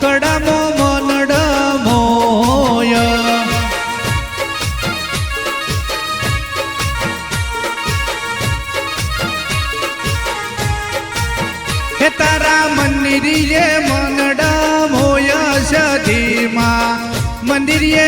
કડામો મનડ મોય હે તારા મંદિરીએ મનડ મોય સધીમાં મંદિરીએ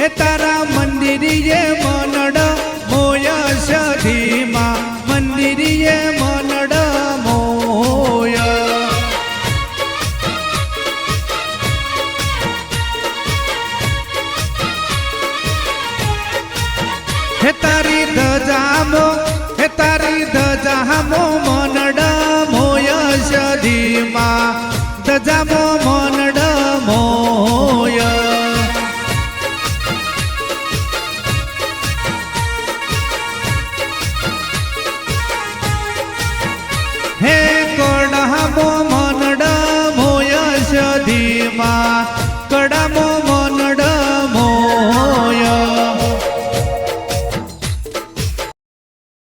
હે તારા મંદિરીએ મનડ મોય સધીમાં. મંદિરીએ કડામો